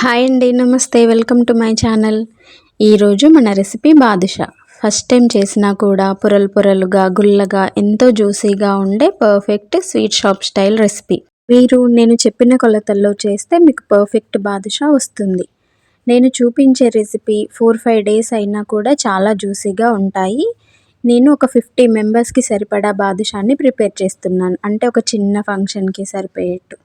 Hi అండి నమస్తే. Welcome to my channel. ఈరోజు మన రెసిపీ బాదుషా. ఫస్ట్ టైం చేసినా కూడా పొరలు పొరలుగా గుల్లగా ఎంతో జ్యూసీగా ఉండే perfect sweet shop style recipe మీరు నేను చెప్పిన కొలతల్లో చేస్తే మీకు పర్ఫెక్ట్ బాదుషా వస్తుంది. నేను చూపించే రెసిపీ ఫోర్ ఫైవ్ డేస్ అయినా కూడా చాలా జ్యూసీగా ఉంటాయి. నేను ఒక ఫిఫ్టీ మెంబర్స్కి సరిపడా బాదుషాన్ని ప్రిపేర్ చేస్తున్నాను. అంటే ఒక చిన్న ఫంక్షన్కి సరిపోయేట్టు.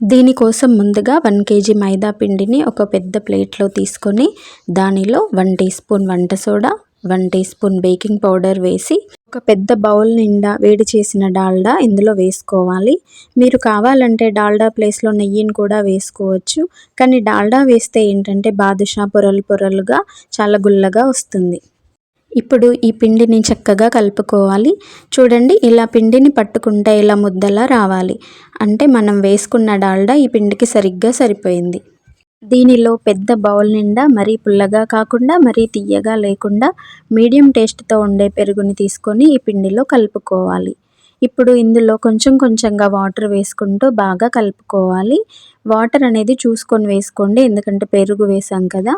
దీనికోసం ముందుగా వన్ కేజీ మైదా పిండిని ఒక పెద్ద ప్లేట్లో తీసుకొని దానిలో వన్ టీ స్పూన్ వంట soda one teaspoon baking powder వేసి ఒక పెద్ద బౌల్ నిండా వేడి చేసిన డాల్డా ఇందులో వేసుకోవాలి. మీరు కావాలంటే డాల్డా ప్లేస్లో నెయ్యిని కూడా వేసుకోవచ్చు. కానీ డాల్డా వేస్తే ఏంటంటే బాదుషా పొరలు పొరలుగా చాలా గుల్లగా వస్తుంది. ఇప్పుడు ఈ పిండిని చక్కగా కలుపుకోవాలి. చూడండి ఇలా పిండిని పట్టుకుంటే ఇలా ముద్దలా రావాలి. అంటే మనం వేసుకున్న డాల్డా ఈ పిండికి సరిగ్గా సరిపోయింది. దీనిలో పెద్ద బౌల్ నిండా మరీ పుల్లగా కాకుండా మరీ తీయగా లేకుండా మీడియం టేస్ట్తో ఉండే పెరుగుని తీసుకొని ఈ పిండిలో కలుపుకోవాలి. ఇప్పుడు ఇందులో కొంచెం కొంచెంగా వాటర్ వేసుకుంటూ బాగా కలుపుకోవాలి. వాటర్ అనేది చూసుకొని వేసుకోండి ఎందుకంటే పెరుగు వేసాం కదా.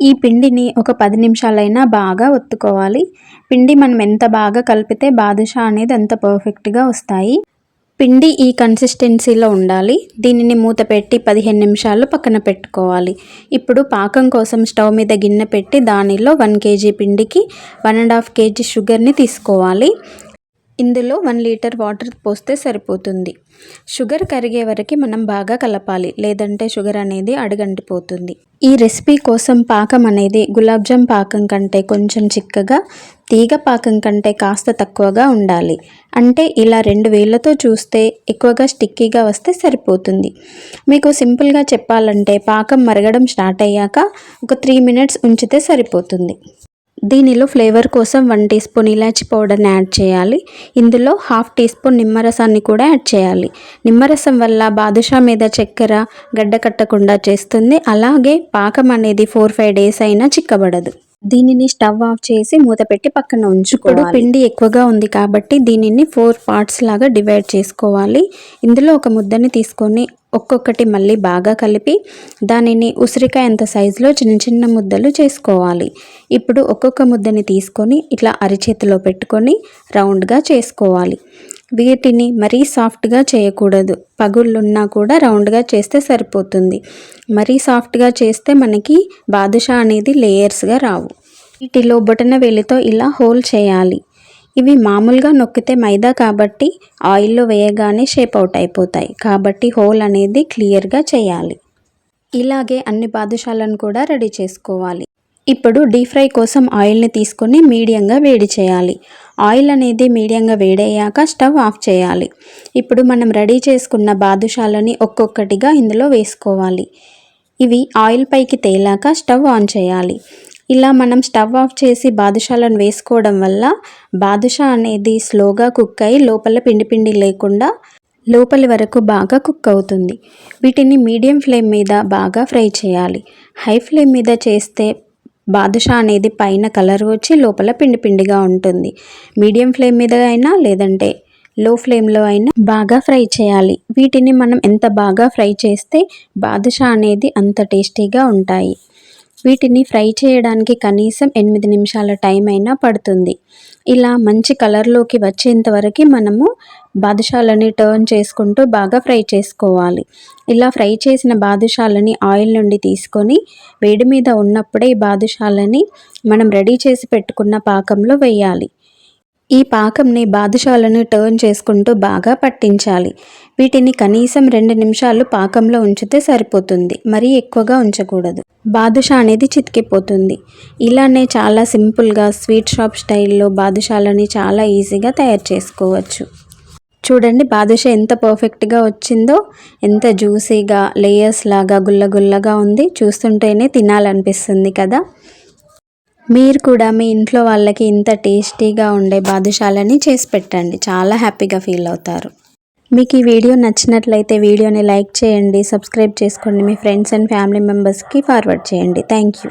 ఈ పిండిని ఒక పది నిమిషాలైనా బాగా ఒత్తుకోవాలి. పిండి మనం ఎంత బాగా కలిపితే బాదుషా అనేది అంత పర్ఫెక్ట్గా వస్తాయి. పిండి ఈ కన్సిస్టెన్సీలో ఉండాలి. దీనిని మూత పెట్టి పదిహేను నిమిషాలు పక్కన పెట్టుకోవాలి. ఇప్పుడు పాకం కోసం స్టవ్ మీద గిన్నె పెట్టి దానిలో వన్ కేజీ పిండికి వన్ అండ్ హాఫ్ కేజీ షుగర్ని తీసుకోవాలి. ఇందులో వన్ లీటర్ వాటర్ పోస్తే సరిపోతుంది. షుగర్ కరిగే వరకు మనం బాగా కలపాలి. లేదంటే షుగర్ అనేది అడుగంటిపోతుంది. ఈ రెసిపీ కోసం పాకం అనేది గులాబ్జామ్ పాకం కంటే కొంచెం చిక్కగా తీగ పాకం కంటే కాస్త తక్కువగా ఉండాలి. అంటే ఇలా రెండు వేళ్ళతో చూస్తే ఎక్కువగా స్టిక్కీగా వస్తే సరిపోతుంది. మీకు సింపుల్గా చెప్పాలంటే పాకం మరగడం స్టార్ట్ అయ్యాక ఒక త్రీ మినిట్స్ ఉంచితే సరిపోతుంది. దీనిలో ఫ్లేవర్ కోసం వన్ టీ స్పూన్ ఇలాచి పౌడర్ని యాడ్ చేయాలి. ఇందులో హాఫ్ టీ స్పూన్ నిమ్మరసాన్ని కూడా యాడ్ చేయాలి. నిమ్మరసం వల్ల బాదుషా మీద చక్కెర గడ్డ కట్టకుండా చేస్తుంది. అలాగే పాకం అనేది ఫోర్ ఫైవ్ డేస్ అయినా చిక్కబడదు. దీనిని స్టవ్ ఆఫ్ చేసి మూత పెట్టి పక్కన ఉంచుకోవడం పిండి ఎక్కువగా ఉంది కాబట్టి దీనిని ఫోర్ పార్ట్స్ లాగా డివైడ్ చేసుకోవాలి. ఇందులో ఒక ముద్దని తీసుకొని ఒక్కొక్కటి మళ్ళీ బాగా కలిపి దానిని ఉసిరికాయ అంత సైజులో చిన్న చిన్న ముద్దలు చేసుకోవాలి. ఇప్పుడు ఒక్కొక్క ముద్దని తీసుకొని ఇట్లా అరిచేతిలో పెట్టుకొని రౌండ్గా చేసుకోవాలి. వీటిని మరీ సాఫ్ట్గా చేయకూడదు. పగుళ్ళున్నా కూడా రౌండ్గా చేస్తే సరిపోతుంది. మరీ సాఫ్ట్గా చేస్తే మనకి బాదుషా అనేది లేయర్స్గా రావు. వీటిలో బొటన వేలితో ఇలా హోల్ చేయాలి. ఇవి మామూలుగా నొక్కితే మైదా కాబట్టి ఆయిల్లో వేయగానే షేప్ అవుట్ అయిపోతాయి. కాబట్టి హోల్ అనేది క్లియర్గా చేయాలి. ఇలాగే అన్ని బాదుషాలను కూడా రెడీ చేసుకోవాలి. ఇప్పుడు డీప్ ఫ్రై కోసం ఆయిల్ని తీసుకొని మీడియంగా వేడి చేయాలి. ఆయిల్ అనేది మీడియంగా వేడయ్యాక స్టవ్ ఆఫ్ చేయాలి. ఇప్పుడు మనం రెడీ చేసుకున్న బాదుషాలని ఒక్కొక్కటిగా ఇందులో వేసుకోవాలి. ఇవి ఆయిల్ పైకి తేలాక స్టవ్ ఆన్ చేయాలి. ఇలా మనం స్టవ్ ఆఫ్ చేసి బాదుషాలను వేసుకోవడం వల్ల బాదుషా అనేది స్లోగా కుక్ అయి లోపల పిండి పిండి లేకుండా లోపలి వరకు బాగా కుక్ అవుతుంది. వీటిని మీడియం ఫ్లేమ్ మీద బాగా ఫ్రై చేయాలి. హై ఫ్లేమ్ మీద చేస్తే బాదుషా అనేది పైన కలర్ వచ్చి లోపల పిండి పిండిగా ఉంటుంది. మీడియం ఫ్లేమ్ మీద అయినా లేదంటే లో ఫ్లేమ్లో అయినా బాగా ఫ్రై చేయాలి. వీటిని మనం ఎంత బాగా ఫ్రై చేస్తే బాదుషా అనేది అంత టేస్టీగా ఉంటాయి. వీటిని ఫ్రై చేయడానికి కనీసం ఎనిమిది నిమిషాల టైం అయినా పడుతుంది. ఇలా మంచి కలర్లోకి వచ్చేంత వరకు మనము బాదుషాలని టర్న్ చేసుకుంటూ బాగా ఫ్రై చేసుకోవాలి. ఇలా ఫ్రై చేసిన బాదుషాలని ఆయిల్ నుండి తీసుకొని వేడి మీద ఉన్నప్పుడే ఈ బాదుషాలని మనం రెడీ చేసి పెట్టుకున్న పాకంలో వేయాలి. ఈ పాకంని బాదుషాలను టర్న్ చేసుకుంటూ బాగా పట్టించాలి. వీటిని కనీసం రెండు నిమిషాలు పాకంలో ఉంచితే సరిపోతుంది. మరీ ఎక్కువగా ఉంచకూడదు. బాదుషా అనేది చితికిపోతుంది. ఇలానే చాలా సింపుల్గా స్వీట్ షాప్ స్టైల్లో బాదుషాలని చాలా ఈజీగా తయారు చేసుకోవచ్చు. చూడండి బాదుషా ఎంత పర్ఫెక్ట్గా వచ్చిందో ఎంత జ్యూసీగా లేయర్స్ లాగా గుల్లగుల్లగా ఉంది. చూస్తుంటేనే తినాలనిపిస్తుంది కదా. మీరు కూడా మీ ఇంట్లో వాళ్ళకి ఇంత టేస్టీగా ఉండే బాదుషాలని చేసి పెట్టండి. చాలా హ్యాపీగా ఫీల్ అవుతారు. మీకు ఈ వీడియో నచ్చినట్లయితే వీడియోని లైక్ చేయండి సబ్స్క్రైబ్ చేసుకోండి మీ ఫ్రెండ్స్ అండ్ ఫ్యామిలీ మెంబర్స్కి ఫార్వర్డ్ చేయండి. Thank you.